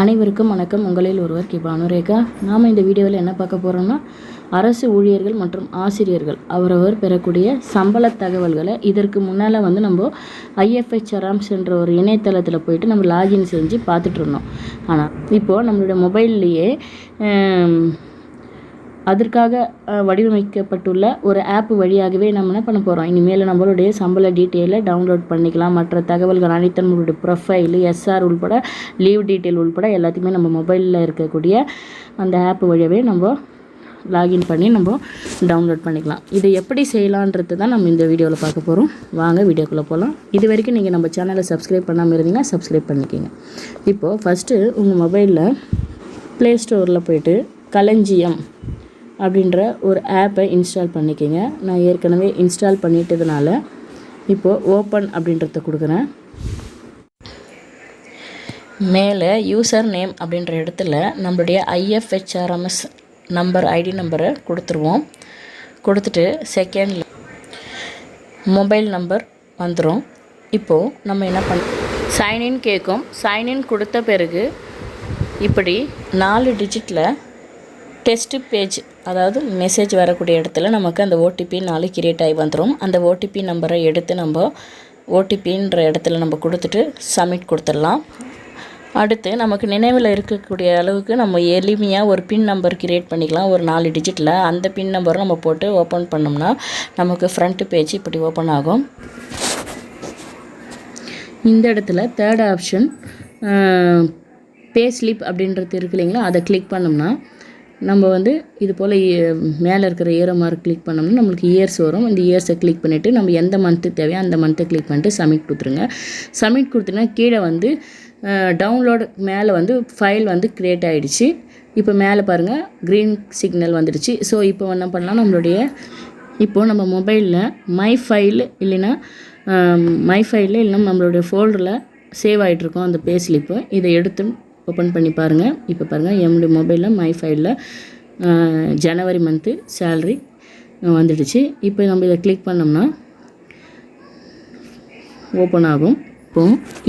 அனைவருக்கும் வணக்கம். உங்களில் ஒருவர் கி. பானுரேகா. நாம் இந்த வீடியோவில் என்ன பார்க்க போகிறோம்னா அரசு ஊழியர்கள் மற்றும் ஆசிரியர்கள் அவரவர் பெறக்கூடிய சம்பள தகவல்களை இதற்கு முன்னால் வந்து நம்ம ஐஎஃப்ஐ சராம்ஸ் என்ற ஒரு இணையதளத்தில் போயிட்டு நம்ம லாகின் செஞ்சு பார்த்துட்ருந்தோம் ஆனால் இப்போது நம்மளுடைய மொபைல்லையே அதற்காக வடிவமைக்கப்பட்டுள்ள ஒரு ஆப் வழியாகவே நம்ம என்ன பண்ண போகிறோம் இனிமேல் நம்மளுடைய சம்பள டீட்டெயிலை டவுன்லோட் பண்ணிக்கலாம். மற்ற தகவல்கள் அனைத்து நம்மளுடைய ப்ரொஃபைல் எஸ்ஆர் உள்பட லீவ் டீட்டெயில் உள்பட எல்லாத்தையுமே நம்ம மொபைலில் இருக்கக்கூடிய அந்த ஆப் வழியாகவே நம்ம லாகின் பண்ணி நம்ம டவுன்லோட் பண்ணிக்கலாம். இது எப்படி செய்யலான்றது தான் நம்ம இந்த வீடியோவில் பார்க்க போகிறோம் வாங்க வீடியோக்குள்ளே போகலாம் இது வரைக்கும் நீங்கள் நம்ம சேனலை சப்ஸ்கிரைப் பண்ணாமல் இருந்தீங்கன்னா சப்ஸ்கிரைப் பண்ணிக்கோங்க. இப்போது ஃபஸ்ட்டு உங்கள் மொபைலில் ப்ளே ஸ்டோரில் போயிட்டு களஞ்சியம் அப்படின்ற ஒரு ஆப்பை இன்ஸ்டால் பண்ணிக்கோங்க. நான் ஏற்கனவே இன்ஸ்டால் பண்ணிட்டதுனால இப்போது ஓப்பன் அப்படின்றத கொடுக்குறேன். மேலே யூசர் நேம் அப்படின்ற இடத்துல நம்மளுடைய ஐஎஃப்ஹெச்ஆர்எம்எஸ் நம்பர் ஐடி நம்பரை கொடுத்துருவோம். கொடுத்துட்டு செகண்ட் மொபைல் நம்பர் வந்துடும் இப்போது நம்ம என்ன பண்ண சைன்இன் கேட்கும் சைன்இன் கொடுத்த பிறகு இப்படி நாலு டிஜிட்டில் டெஸ்ட்டு பேஜ் அதாவது மெசேஜ் வரக்கூடிய இடத்துல நமக்கு அந்த ஓடிபி நாலு கிரியேட் ஆகி வந்துடும் அந்த ஓடிபி நம்பரை எடுத்து நம்ம ஓடிபின்ற இடத்துல நம்ம கொடுத்துட்டு சப்மிட் கொடுத்துடலாம். அடுத்து நமக்கு நினைவில் இருக்கக்கூடிய அளவுக்கு நம்ம எளிமையாக ஒரு பின் நம்பர் கிரியேட் பண்ணிக்கலாம். ஒரு நாலு டிஜிட்டில் அந்த பின் நம்பரை நம்ம போட்டு ஓப்பன் பண்ணோம்னா நமக்கு ஃப்ரண்ட்டு பேஜ் இப்படி ஓப்பன் ஆகும். இந்த இடத்துல தேர்ட் ஆப்ஷன் பே ஸ்லிப் அப்படின்றது இருக்கு இல்லைங்களா? அதை கிளிக் பண்ணோம்னா நம்ம வந்து இது போல் மேலே இருக்கிற ஏரோ மார்க் கிளிக் பண்ணோம்னா நம்மளுக்கு இயர்ஸ் வரும். இந்த இயர்ஸை கிளிக் பண்ணிவிட்டு நம்ம எந்த மந்த்து தேவையோ அந்த மந்த்தை கிளிக் பண்ணிட்டு சப்மிட் கொடுத்துருங்க. சப்மிட் கொடுத்தீங்கன்னா கீழே வந்து டவுன்லோடு மேலே வந்து ஃபைல் வந்து க்ரியேட் ஆகிடுச்சு இப்போ மேலே பாருங்கள் க்ரீன் சிக்னல் வந்துடுச்சு. ஸோ இப்போ என்ன பண்ணலாம்? நம்மளுடைய இப்போது நம்ம மொபைலில் மை ஃபைல் இல்லைன்னா மை ஃபைலில் இல்லைன்னா நம்மளுடைய ஃபோல்டரில் சேவ் ஆகிட்ருக்கோம் அந்த பே ஸ்லிப்பு இதை எடுத்து ஓப்பன் பண்ணி பாருங்கள் இப்போ பாருங்கள் என்னுடைய மொபைலில் மை ஃபைலில் ஜனவரி மந்த்து சேல்ரி வந்துடுச்சு. இப்போ நம்ம இதை கிளிக் பண்ணோம்னா ஓப்பன் ஆகும். இப்போ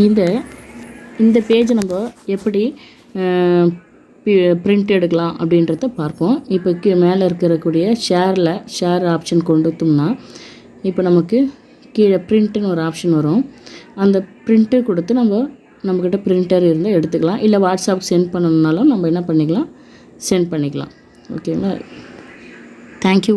இந்த இந்த பேஜ் நம்ம எப்படி பிரிண்ட் எடுக்கலாம் அப்படின்றத பார்ப்போம். இப்போ கீ மேலே இருக்கக்கூடிய ஷேரில் ஷேர் ஆப்ஷன் கொண்டுத்தோம்னா இப்போ நமக்கு கீழே பிரிண்ட்டுன்னு ஒரு ஆப்ஷன் வரும். அந்த பிரிண்ட்டு கொடுத்து நம்ம நம்மக்கிட்ட பிரிண்டர் இருந்தால் எடுத்துக்கலாம். இல்லை வாட்ஸ்அப் சென்ட் பண்ணணுன்னாலும் நம்ம என்ன பண்ணிக்கலாம்? சென்ட் பண்ணிக்கலாம். ஓகேங்களா தேங்க்யூ